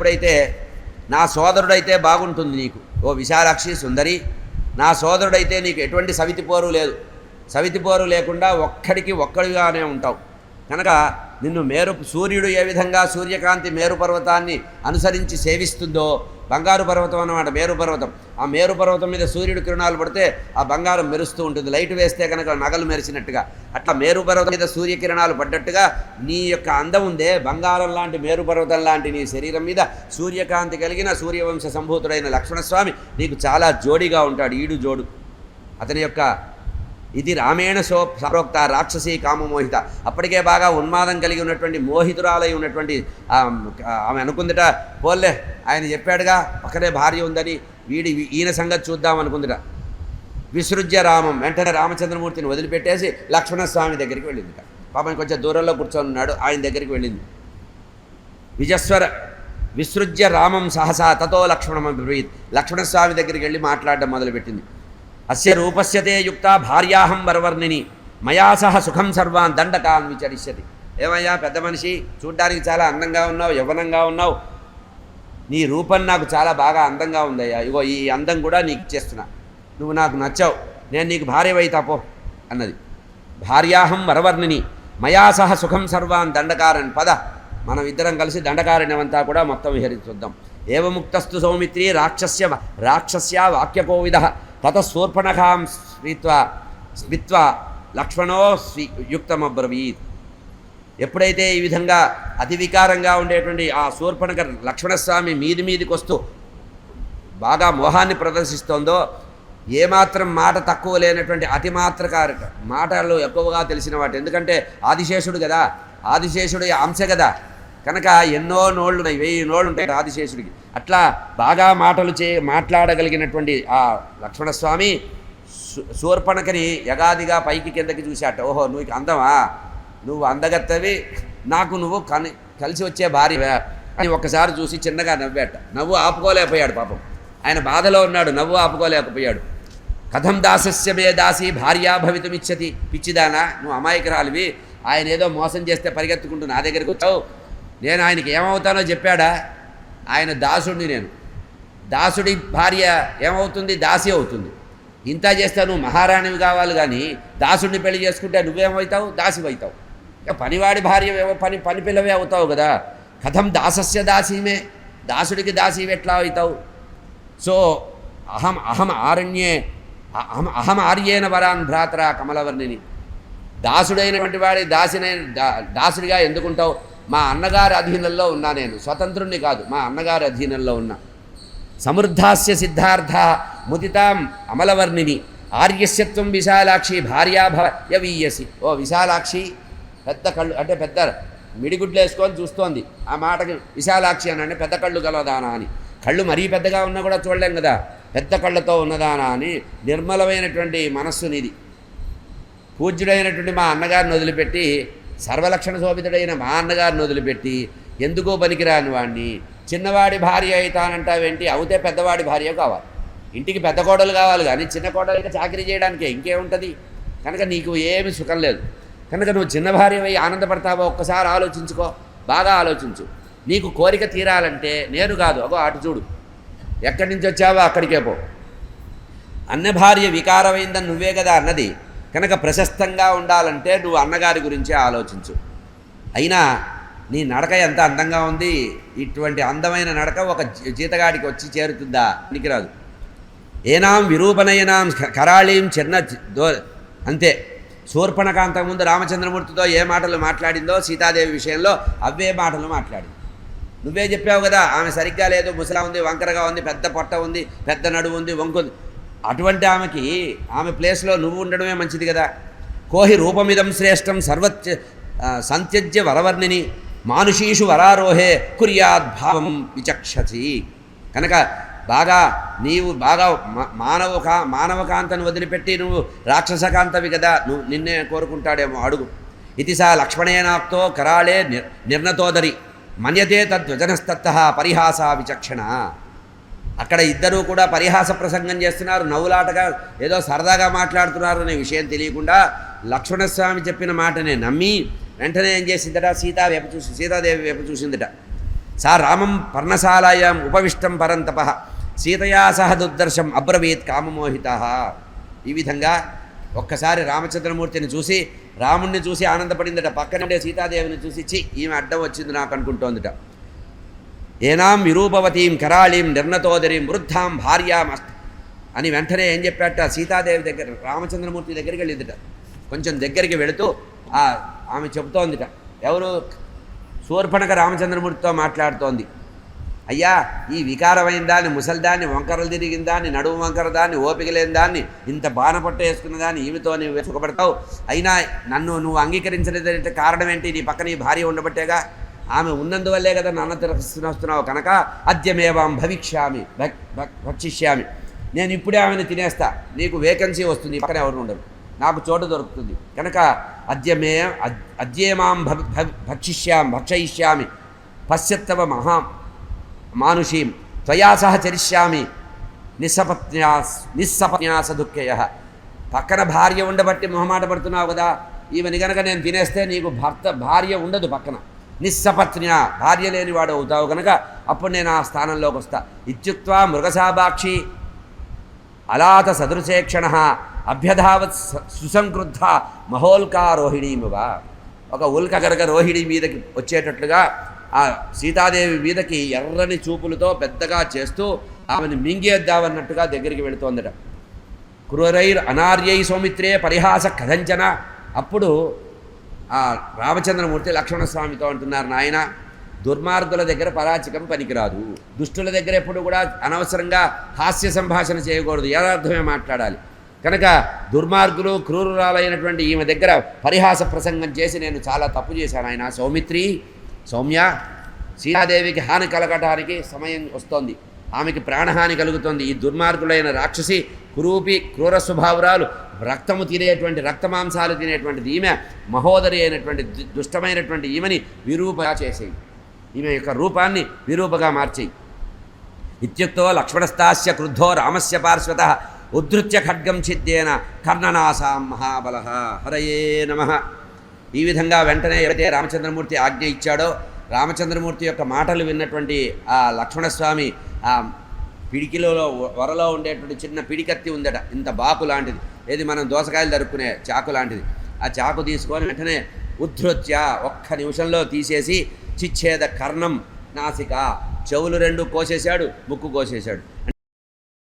ఎప్పుడైతే నా సోదరుడైతే బాగుంటుంది నీకు? ఓ విశాలాక్షి సుందరి నా సోదరుడైతే నీకు ఎటువంటి సవితిపోరు లేదు. సవితిపోరు లేకుండా ఒక్కడికి ఒక్కడిగానే ఉంటావు. కనుక నిన్ను మేరు సూర్యుడు ఏ విధంగా సూర్యకాంతి మేరు పర్వతాన్ని అనుసరించి సేవిస్తుందో బంగారు పర్వతం అన్నమాట మేరు పర్వతం ఆ మేరు పర్వతం మీద సూర్యుడు కిరణాలు పడితే ఆ బంగారం మెరుస్తూ ఉంటుంది. లైట్ వేస్తే కనుక నగలు మెరిసినట్టుగా. అట్లా మేరు పర్వతం మీద సూర్యకిరణాలు పడ్డట్టుగా నీ యొక్క అందం ఉందే. బంగారం లాంటి మేరు పర్వతం లాంటి నీ శరీరం మీద సూర్యకాంతి కలిగిన సూర్యవంశ సంభూతుడైన లక్ష్మణస్వామి నీకు చాలా జోడిగా ఉంటాడు. ఈడు జోడు. అతని యొక్క ఇది రామేణ సో సారోక్త రాక్షసి కామమోహిత అప్పటికే బాగా ఉన్మాదం కలిగి ఉన్నటువంటి మోహితురాలై ఉన్నటువంటి ఆమె అనుకుందిట పోల్లే ఆయన చెప్పాడుగా పక్కనే భార్య ఉందని వీడి ఈయన సంగతి చూద్దాం అనుకుందిట. విసృజ్య రామం వెంటనే రామచంద్రమూర్తిని వదిలిపెట్టేసి లక్ష్మణస్వామి దగ్గరికి వెళ్ళిందిట. పాపం కొంచెం దూరంలో కూర్చొని ఉన్నాడు ఆయన దగ్గరికి వెళ్ళింది. విజస్వర విసృజ్య రామం సహసా తతో లక్ష్మణం బ్రవీత్ లక్ష్మణస్వామి దగ్గరికి వెళ్ళి మాట్లాడడం మొదలుపెట్టింది. అస్య రూపస్యతే యుక్త భార్యాహం వరవర్ణిని. మయా సహ సుఖం సర్వాన్ దండకాన్ విచరిష్యతి. ఏమయ్యా పెద్ద మనిషి చూడ్డానికి చాలా అందంగా ఉన్నావు యవ్వనంగా ఉన్నావు. నీ రూపం నాకు చాలా బాగా అందంగా ఉందయ్యా. ఇగో ఈ అందం కూడా నీకు ఇచ్చేస్తున్నా. నువ్వు నాకు నచ్చావు. నేను నీకు భార్యవై తపో అన్నది. భార్యాహం వరవర్ణిని. మయా సహ సుఖం సర్వాన్ దండకారణ్. పద మనం ఇద్దరం కలిసి దండకారణ్యమంతా కూడా మొత్తం విహరించుద్దాం. ఏవముక్తస్తు సౌమిత్రి రాక్షస్య రాక్షస్య వాక్యకోవిద. తత శూర్పణఖాం స్మిత్వా స్మిత్వా లక్ష్మణో స్వీ యుక్తమబ్రవీత్. ఎప్పుడైతే ఈ విధంగా అతి వికారంగా ఉండేటువంటి ఆ శూర్పణక లక్ష్మణస్వామి మీది మీదికి వస్తూ బాగా మోహాన్ని ప్రదర్శిస్తోందో ఏమాత్రం మాట తక్కువ లేనటువంటి అతిమాత్రకారు మాటలు ఎక్కువగా తెలిసిన వాటి. ఎందుకంటే ఆదిశేషుడు కదా ఆదిశేషుడు అంశ కదా. కనుక ఎన్నో నోళ్ళు ఉన్నాయి వెయ్యి నోళ్ళు ఉంటాయి ఆదిశేషుడికి. అట్లా బాగా మాటలు చే మాట్లాడగలిగినటువంటి ఆ లక్ష్మణస్వామి శూర్పణకని యగాదిగా పైకి కిందకి చూశాట. ఓహో నువ్వు అందమా? నువ్వు అందగత్తవి? నాకు నువ్వు కని కలిసి వచ్చే భార్య అని ఒక్కసారి చూసి చిన్నగా నవ్వాట. నవ్వు ఆపుకోలేకపోయాడు పాపం. ఆయన బాధలో ఉన్నాడు. నవ్వు ఆపుకోలేకపోయాడు. కథం దాసస్య మే దాసి భార్యా భవితమిచ్చతి. పిచ్చిదానా నువ్వు అమాయకురాలివి. ఆయన ఏదో మోసం చేస్తే పరిగెత్తుకుంటూ నా దగ్గరికి వచ్చావు. నేను ఆయనకి ఏమవుతానో చెప్పాడా? ఆయన దాసుడిని నేను. దాసుడి భార్య ఏమవుతుంది? దాసి అవుతుంది. ఇంత చేస్తే నువ్వు మహారాణివి కావాలి కానీ దాసుడిని పెళ్ళి చేసుకుంటే నువ్వేమవుతావు? దాసివైతావు ఇక పనివాడి భార్య ఏమో పని పని పిల్లవే అవుతావు కదా. కథం దాసస్య దాసీమే. దాసుడికి దాసీ ఎట్లా అవుతావు? సో అహం అహం ఆరణ్యే అహం అహం ఆర్యేన వరాన్ భ్రాతరా కమలవర్ణిని. దాసుడైనటువంటి వాడి దాసినైన దాసుడిగా ఎందుకుంటావు? మా అన్నగారి అధీనంలో ఉన్నా నేను. స్వతంత్రుణ్ణి కాదు మా అన్నగారి అధీనంలో ఉన్నా. సమృద్ధాస్య సిద్ధార్థ ముదితాం అమలవర్ణిని. ఆర్యస్యత్వం విశాలాక్షి భార్యాభవ యవీయసి. ఓ విశాలాక్షి పెద్ద కళ్ళు అంటే పెద్ద మిడిగుడ్లు వేసుకొని చూస్తోంది. ఆ మాటకి విశాలాక్షి అని అంటే పెద్ద కళ్ళు గలదానా అని. కళ్ళు మరీ పెద్దగా ఉన్నా కూడా చూడలేం కదా. పెద్ద కళ్ళతో ఉన్నదానా అని నిర్మలమైనటువంటి మనస్సునిది పూజ్యుడైనటువంటి మా అన్నగారిని వదిలిపెట్టి సర్వలక్షణ శోభితుడైన మా అన్నగారిని వదిలిపెట్టి ఎందుకో పనికిరాని వాడిని చిన్నవాడి భార్య అవుతానంటావేంటి అవుతే పెద్దవాడి భార్య కావాలి. ఇంటికి పెద్ద కోడలు కావాలి కానీ చిన్న కోడలుగా చాకరీ చేయడానికే ఇంకేముంటుంది? కనుక నీకు ఏమి సుఖం లేదు. కనుక నువ్వు చిన్న భార్యమై ఆనందపడతావో ఒక్కసారి ఆలోచించుకో. బాగా ఆలోచించు. నీకు కోరిక తీరాలంటే నేను కాదు. అగో అటు చూడు. ఎక్కడి నుంచి వచ్చావో అక్కడికే పో. అన్న భార్య వికారమైందని నువ్వే కదా అన్నది. కనుక ప్రశస్తంగా ఉండాలంటే నువ్వు అన్నగారి గురించే ఆలోచించు. అయినా నీ నడక ఎంత అందంగా ఉంది? ఇటువంటి అందమైన నడక ఒక జీతగాడికి వచ్చి చేరుతుందా? పనికిరాదు. ఏనాం విరూపనయనాం కరాళీం చిన్న దో అంతే. శూర్పణకాంతకు ముందు రామచంద్రమూర్తితో ఏ మాటలు మాట్లాడిందో సీతాదేవి విషయంలో అవే మాటలు మాట్లాడింది. నువ్వే చెప్పావు కదా ఆమె సరిగ్గా లేదు ముసలా ఉంది వంకరగా ఉంది పెద్ద పొట్ట ఉంది పెద్ద నడువు ఉంది వంకుంది. అటువంటి ఆమెకి ఆమె ప్లేస్లో నువ్వు ఉండడమే మంచిది కదా. కోహి రూపమిదం శ్రేష్టం సర్వత్య సంత్యజ్య వరవర్ణిని మానుషీషు వరారోహే కుర్యాద్భావం విచక్షసి కనుక బాగా నీవు బాగా మా- మానవ కా మానవకాంతను వదిలిపెట్టి నువ్వు రాక్షసకాంతవి కదా నువ్వు నిన్నే కోరుకుంటాడేమో అడుగు. ఇది సా లక్ష్మణేనాప్తో కరాళే నిర్ నిర్ణతోదరి. మన్యతే తద్వజనస్తత్త పరిహాస విచక్షణ. అక్కడ ఇద్దరూ కూడా పరిహాస ప్రసంగం చేస్తున్నారు నవ్వులాటగా ఏదో సరదాగా మాట్లాడుతున్నారు అనే విషయం తెలియకుండా లక్ష్మణస్వామి చెప్పిన మాటనే నమ్మి వెంటనే ఏం చేసిందట? సీతా వేప చూసి సీతాదేవి వేప చూసిందట. సా రామం పర్ణశాలాయాం ఉపవిష్టం పరంతప సీతయా సహ దుర్దర్శం అబ్రవీత్ కామమోహిత. ఈ విధంగా ఒక్కసారి రామచంద్రమూర్తిని చూసి రాముణ్ణి చూసి ఆనందపడిందట. పక్కనుండే సీతాదేవిని చూసి ఈమె అడ్డం వచ్చింది నాకు అనుకుంటోందిట. ఏనాం విరూపవతీం కరాళీం నిర్ణతోదరీం వృద్ధాం భార్యామస్త అని వెంటనే ఏం చెప్పాట సీతాదేవి దగ్గర రామచంద్రమూర్తి దగ్గరికి వెళ్ళిందిట. కొంచెం దగ్గరికి వెళుతూ ఆమె చెబుతోందిట. ఎవరు? శూర్పణక రామచంద్రమూర్తితో మాట్లాడుతోంది. అయ్యా ఈ వికారమైన దాన్ని ముసలిదాన్ని వంకరలు తిరిగిన దాన్ని నడుము వంకర దాన్ని ఓపిక లేని దాన్ని ఇంత బాణపట్ట వేసుకున్న దాన్ని ఈమెతో నీవు సుఖపడతావు? అయినా నన్ను నువ్వు అంగీకరించలేదంటే కారణం ఏంటి? నీ పక్కన ఈ భార్య ఉండబట్టేగా? ఆమె ఉన్నందువల్లే కదా నాన్న తిరస్కరిస్తున్నావు కనుక అద్యమేవాం భవిష్యామి. భక్ భక్షిష్యామి. నేను ఇప్పుడే ఆమెను తినేస్తా. నీకు వేకెన్సీ వస్తుంది. పక్కన ఎవరు ఉండరు. నాకు చోటు దొరుకుతుంది. కనుక అద్యమే అద్- అద్యేమాం భవి భవి- భక్షిష్యాం భక్షయిష్యామి. పశ్యత్తవ మహా మానుషీం. త్వయా సహ చరిష్యామి. నిస్సపత్న్యాస్ నిస్సపత్న్యాస దుఃఖయ పక్కన భార్య ఉండబట్టి మొహమాట పడుతున్నావు కదా. ఈమెని గనక నేను తినేస్తే నీకు భర్త భార్య ఉండదు పక్కన. నిస్సపత్నియ భార్య లేనివాడు అవుతావు కనుక అప్పుడు నేను ఆ స్థానంలోకి వస్తా. ఇత్యుక్త్వా మృగసాభాక్షి అలాత సదృశేక్షణ అభ్యధావత్ స- సుసంక్రుద్ధ మహోల్కారోహిణీమువ ఒక ఉల్క రోహిణి మీదకి వచ్చేటట్లుగా ఆ సీతాదేవి మీదకి ఎర్రని చూపులతో పెద్దగా చేస్తూ ఆమెను మింగేద్దామన్నట్టుగా దగ్గరికి వెళుతోందట. క్రూరైర్ అనార్యై సౌమిత్రే పరిహాస కథంచన. అప్పుడు ఆ రామచంద్రమూర్తి లక్ష్మణస్వామితో అంటున్నారు నాయన దుర్మార్గుల దగ్గర పరాచికం పనికిరాదు. దుష్టుల దగ్గర ఎప్పుడు కూడా అనవసరంగా హాస్య సంభాషణ చేయకూడదు. యథార్థమే మాట్లాడాలి. కనుక దుర్మార్గులు క్రూరురాలైనటువంటి ఈమె దగ్గర పరిహాస ప్రసంగం చేసి నేను చాలా తప్పు చేశాను. ఆయన సౌమిత్రి సౌమ్య సీతాదేవికి హాని కలగటానికి సమయం వస్తోంది. ఆమెకి ప్రాణహాని కలుగుతోంది. ఈ దుర్మార్గులైన రాక్షసి కురూపి క్రూర స్వభావురాలు రక్తము తినేటువంటి రక్తమాంసాలు తినేటువంటిది ఈమె మహోదరి అయినటువంటి దు- దుష్టమైనటువంటి ఈమెని విరూపగా చేసేయి. ఈమె యొక్క రూపాన్ని విరూపగా మార్చేయి. ఇత్యుక్తో లక్ష్మణస్థాస్య క్రుద్ధో రామస్య పార్శ్వత ఉద్ధృత్య ఖడ్గం ఛిద్యేన కర్ణనాసాం మహాబల. హరయే నమ. ఈ విధంగా వెంటనే ఎవరైతే రామచంద్రమూర్తి ఆజ్ఞ ఇచ్చాడో రామచంద్రమూర్తి యొక్క మాటలు విన్నటువంటి ఆ లక్ష్మణస్వామి పిడికిలో వరలో ఉండేటువంటి చిన్న పిడికత్తి ఉందట. ఇంత బాకు లాంటిది. ఏది మనం దోసకాయలు దరుక్కునే చాకు లాంటిది. ఆ చాకు తీసుకొని వెంటనే ఉద్ధృత్య ఒక్క నిమిషంలో తీసేసి చిచ్ఛేద కర్ణం నాసిక. చెవులు రెండు కోసేశాడు ముక్కు కోసేశాడు.